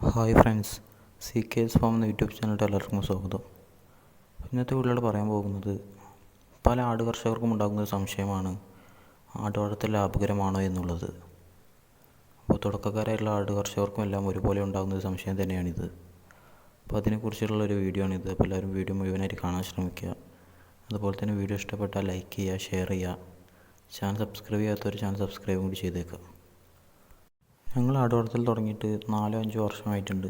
Hi friends C K S form എന്ന YouTube ചാനലിന്റെ എല്ലാവർക്കും സ്വാഗതം. ഇന്നത്തെ വീട്ടിലോട് പറയാൻ പോകുന്നത് പല ആട് കർഷകർക്കും ഉണ്ടാകുന്ന സംശയമാണ് ആടുവളർത്തൽ ലാഭകരമാണോ എന്നുള്ളത്. അപ്പോൾ തുടക്കക്കാരായിട്ടുള്ള ആട് കർഷകർക്കും എല്ലാം ഒരുപോലെ ഉണ്ടാകുന്ന ഒരു സംശയം തന്നെയാണിത്. അപ്പോൾ അതിനെക്കുറിച്ചുള്ള ഒരു വീഡിയോ ആണിത്. അപ്പോൾ എല്ലാവരും വീഡിയോ മുഴുവനായിട്ട് കാണാൻ ശ്രമിക്കുക. അതുപോലെ തന്നെ വീഡിയോ ഇഷ്ടപ്പെട്ടാൽ ലൈക്ക് ചെയ്യുക ഷെയർ ചെയ്യുക. ചാനൽ സബ്സ്ക്രൈബ് ചെയ്യാത്തവർ ചാനൽ സബ്സ്ക്രൈബ് കൂടി ചെയ്തേക്കാം ഞങ്ങൾ ആട് തുടങ്ങിയിട്ട് നാലോ അഞ്ചോ വർഷമായിട്ടുണ്ട്.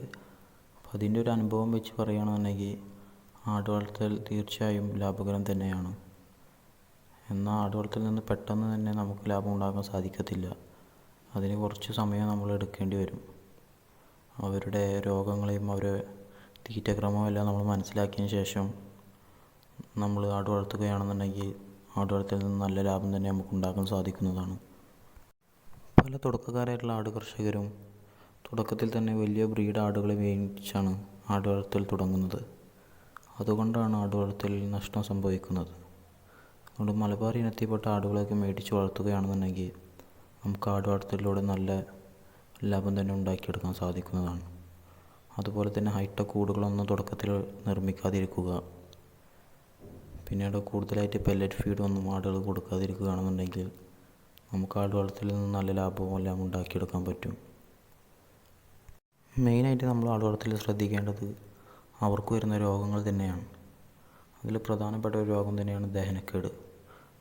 അപ്പോൾ അതിന്റെ ഒരു അനുഭവം വെച്ച് പറയുകയാണെന്നുണ്ടെങ്കിൽ ആട് വളർത്തൽ തീർച്ചയായും ലാഭകരം തന്നെയാണ്. എന്നാൽ ആട് വളർത്തലിൽ നിന്ന് പെട്ടെന്ന് തന്നെ നമുക്ക് ലാഭം ഉണ്ടാക്കാൻ സാധിക്കത്തില്ല. അതിന് കുറച്ച് സമയം നമ്മൾ എടുക്കേണ്ടി വരും. അവരുടെ രോഗങ്ങളെയും അവരെ തീറ്റക്രമവും എല്ലാം നമ്മൾ മനസ്സിലാക്കിയതിന് ശേഷം നമ്മൾ ആട് വളർത്തുകയാണെന്നുണ്ടെങ്കിൽ ആട് നിന്ന് നല്ല ലാഭം തന്നെ നമുക്ക് ഉണ്ടാക്കാൻ സാധിക്കുന്നതാണ്. പല തുടക്കക്കാരായിട്ടുള്ള ആട് കർഷകരും തുടക്കത്തിൽ തന്നെ വലിയ ബ്രീഡ് ആടുകളെ മേടിച്ചാണ് ആട് വളർത്തൽ തുടങ്ങുന്നത്. അതുകൊണ്ടാണ് ആട് വളർത്തലിൽ നഷ്ടം സംഭവിക്കുന്നത്. അതുകൊണ്ട് മലബാർ ഇനത്തിൽപ്പെട്ട ആടുകളെയൊക്കെ മേടിച്ച് വളർത്തുകയാണെന്നുണ്ടെങ്കിൽ നമുക്ക് ആട് വളർത്തലിലൂടെ നല്ല ലാഭം തന്നെ ഉണ്ടാക്കിയെടുക്കാൻ സാധിക്കുന്നതാണ്. അതുപോലെ തന്നെ ഹൈടെക് കൂടുകളൊന്നും തുടക്കത്തിൽ നിർമ്മിക്കാതിരിക്കുക. പിന്നീട് കൂടുതലായിട്ട് പെല്ലറ്റ് ഫീഡ് ഒന്നും ആടുകൾ കൊടുക്കാതിരിക്കുകയാണെന്നുണ്ടെങ്കിൽ നമുക്ക് ആട് വളർത്തലിൽ നിന്ന് നല്ല ലാഭവും എല്ലാം ഉണ്ടാക്കിയെടുക്കാൻ പറ്റും. മെയിനായിട്ട് നമ്മൾ ആട് വളർത്തലിൽ ശ്രദ്ധിക്കേണ്ടത് അവർക്ക് വരുന്ന രോഗങ്ങൾ തന്നെയാണ്. അതിൽ പ്രധാനപ്പെട്ട ഒരു രോഗം തന്നെയാണ് ദഹനക്കേട്.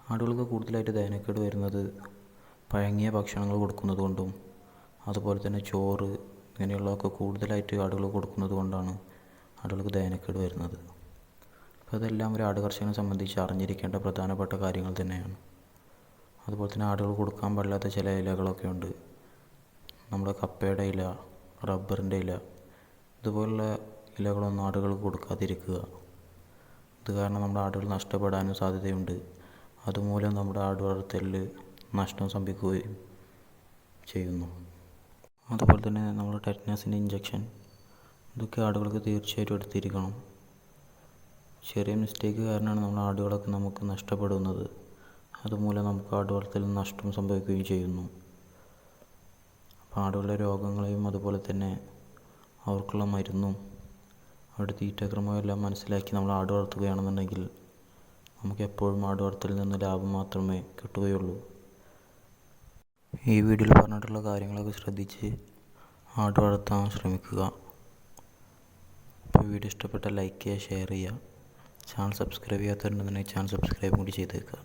ആടുകൾക്ക് കൂടുതലായിട്ട് ദഹനക്കേട് വരുന്നത് പഴങ്ങിയ ഭക്ഷണങ്ങൾ കൊടുക്കുന്നത് കൊണ്ടും അതുപോലെ തന്നെ ചോറ് ഇങ്ങനെയുള്ളതൊക്കെ കൂടുതലായിട്ട് ആടുകൾ കൊടുക്കുന്നത് കൊണ്ടാണ് ആടുകൾക്ക് ദഹനക്കേട് വരുന്നത്. അപ്പോൾ അതെല്ലാം ഒരു ആട് കർഷകനെ സംബന്ധിച്ച് അറിഞ്ഞിരിക്കേണ്ട പ്രധാനപ്പെട്ട കാര്യങ്ങൾ തന്നെയാണ്. അതുപോലെ തന്നെ ആടുകൾ കൊടുക്കാൻ പാടില്ലാത്ത ചില ഇലകളൊക്കെ ഉണ്ട്. നമ്മുടെ കപ്പയുടെ ഇല റബ്ബറിന്റെ ഇല ഇതുപോലുള്ള ഇലകളൊന്നും ആടുകൾക്ക് കൊടുക്കാതിരിക്കുക. ഇത് കാരണം നമ്മുടെ ആടുകൾ നഷ്ടപ്പെടാനും സാധ്യതയുണ്ട്. അതുമൂലം നമ്മുടെ ആട് വളർത്തലിൽ നഷ്ടം സംഭവിക്കുകയും ചെയ്യുന്നു. അതുപോലെ തന്നെ നമ്മൾ ടെറ്റനസിന്റെ ഇഞ്ചക്ഷൻ ഇതൊക്കെ ആടുകൾക്ക് തീർച്ചയായിട്ടും എടുത്തിരിക്കണം. ചെറിയ മിസ്റ്റേക്ക് കാരണമാണ് നമ്മുടെ ആടുകളൊക്കെ നമുക്ക് നഷ്ടപ്പെടുന്നത്. അതുമൂലം നമുക്ക് ആട് നഷ്ടം സംഭവിക്കുകയും ചെയ്യുന്നു. അപ്പോൾ ആടുകളുടെ രോഗങ്ങളെയും അതുപോലെ തന്നെ അവർക്കുള്ള മരുന്നും അവരുടെ തീറ്റക്രമവും എല്ലാം മനസ്സിലാക്കി നമ്മൾ ആട് വളർത്തുകയാണെന്നുണ്ടെങ്കിൽ നമുക്ക് എപ്പോഴും ആട് വളർത്തലിൽ നിന്ന് ലാഭം മാത്രമേ കിട്ടുകയുള്ളൂ. ഈ വീഡിയോയിൽ പറഞ്ഞിട്ടുള്ള കാര്യങ്ങളൊക്കെ ശ്രദ്ധിച്ച് ആട് വളർത്താൻ ശ്രമിക്കുക. ഇപ്പോൾ വീഡിയോ ഇഷ്ടപ്പെട്ട ലൈക്ക് ചെയ്യുക ഷെയർ ചെയ്യുക. ചാനൽ സബ്സ്ക്രൈബ് ചെയ്യാത്തവരുണ്ടെന്നുണ്ടെങ്കിൽ ചാനൽ സബ്സ്ക്രൈബ് കൂടി ചെയ്തേക്കുക.